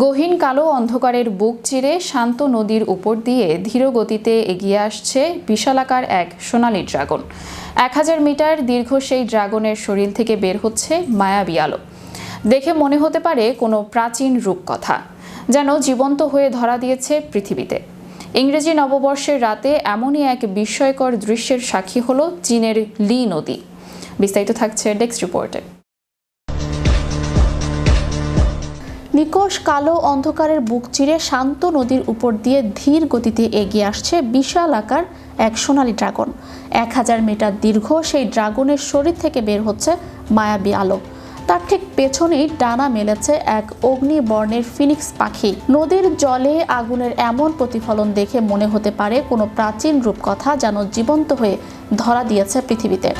গহীন কালো অন্ধকারের বুক চিরে শান্ত নদীর উপর দিয়ে ধীর গতিতে এগিয়ে আসছে বিশালাকার এক সোনালী ড্রাগন। এক হাজার মিটার দীর্ঘ সেই ড্রাগনের শরীর থেকে বের হচ্ছে মায়াবী আলো। দেখে মনে হতে পারে কোনো প্রাচীন রূপকথা যেন জীবন্ত হয়ে ধরা দিয়েছে পৃথিবীতে। ইংরেজি নববর্ষের রাতে এমনই এক বিস্ময়কর দৃশ্যের সাক্ষী হলো চীনের লি নদী। বিস্তারিত থাকছে ডেস্ক রিপোর্টে। নিকষ কালো অন্ধকারের বুক চিরে শান্ত নদীর উপর দিয়ে ধীর গতিতে এগিয়ে আসছে বিশাল আকার এক সোনালী ড্রাগন। এক হাজার মিটার দীর্ঘ সেই ড্রাগনের শরীর থেকে বের হচ্ছে মায়াবী আলো। তার ঠিক পেছনেই ডানা মেলেছে এক অগ্নি বর্ণের ফিনিক্স পাখি। নদীর জলে আগুনের এমন প্রতিফলন দেখে মনে হতে পারে কোনো প্রাচীন রূপকথা যেন জীবন্ত হয়ে ধরা দিয়েছে পৃথিবীতে।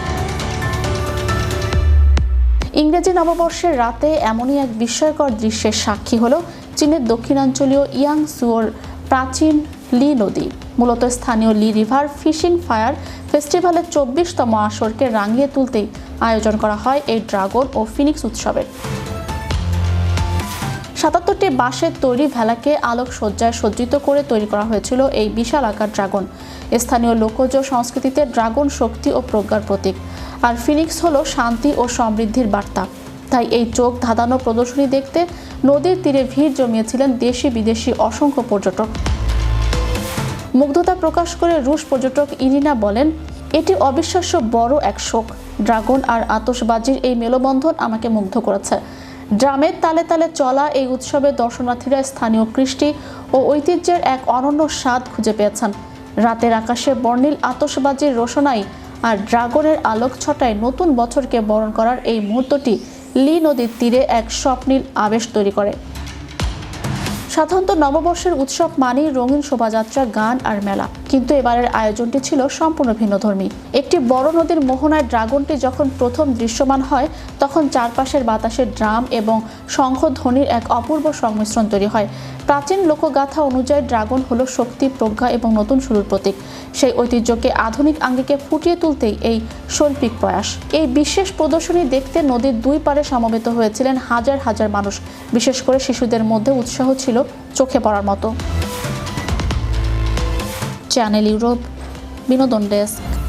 ইংরেজি নববর্ষের রাতে এমনই এক বিস্ময়কর দৃশ্যের সাক্ষী হলো চীনের দক্ষিণাঞ্চলীয় ইয়াং সুয়োর প্রাচীন লি নদী। মূলত স্থানীয় লি রিভার ফিশিং ফায়ার ফেস্টিভ্যালের চব্বিশতম আসরকে রাঙিয়ে তুলতেই আয়োজন করা হয় এই ড্রাগন ও ফিনিক্স উৎসবের। সাতাত্তরটি বাঁশের তৈরি ভেলাকে আলোক সজ্জায় সজ্জিত করে তৈরি করা হয়েছিল এই বিশাল আকার ড্রাগন। স্থানীয় লোকজ সংস্কৃতিতে ড্রাগন শক্তি ও প্রজ্ঞার প্রতীক। আর ফিনিক্স হলো শান্তি ও সমৃদ্ধির বার্তা। তাই এই চোখ ধাঁধানো প্রদর্শনী দেখতে নদীর তীরে ভিড় জমিয়েছিলেন দেশি বিদেশি অসংখ্য পর্যটক। মুগ্ধতা প্রকাশ করে রুশ পর্যটক ইরিনা বলেন, এটি অবিশ্বাস্য বড় এক শোক। ড্রাগন আর আতশবাজির এই মেলবন্ধন আমাকে মুগ্ধ করেছে। ড্রামের তালে তালে চলা এই উৎসবে দর্শনার্থীরা স্থানীয় কৃষ্টি ও ঐতিহ্যের এক অনন্য স্বাদ খুঁজে পেয়েছেন। রাতের আকাশে বর্ণিল আতশবাজির রোশনাই আর ড্রাগনের আলোক ছটায় নতুন বছরকে বরণ করার এই মুহূর্তটি লি নদীর তীরে এক স্বপ্নীল আবেশ তৈরি করে। সাধারণত নববর্ষের উৎসব মানেই রঙিন শোভাযাত্রা গান আর মেলা। কিন্তু এবারের আয়োজনটি ছিল সম্পূর্ণ ভিন্নধর্মী। একটি বড় নদীর মোহনায় ড্রাগনটি যখন প্রথম দৃশ্যমান হয়, তখন চারপাশের বাতাসের ড্রাম এবং শঙ্খধ্বনির এক অপূর্ব সংমিশ্রণ তৈরি হয়। প্রাচীন লোকগাথা অনুযায়ী ড্রাগন হলো শক্তি, প্রজ্ঞা এবং নতুন শুরুর প্রতীক। সেই ঐতিহ্যকে আধুনিক আঙ্গিকে ফুটিয়ে তুলতেই এই শৈল্পিক প্রয়াস। এই বিশেষ প্রদর্শনী দেখতে নদীর দুই পারে সমবেত হয়েছিলেন হাজার হাজার মানুষ। বিশেষ করে শিশুদের মধ্যে উৎসাহ ছিল চোখে পড়ার মতো। চ্যানেল ইউরোপ বিনোদন ডেস্ক।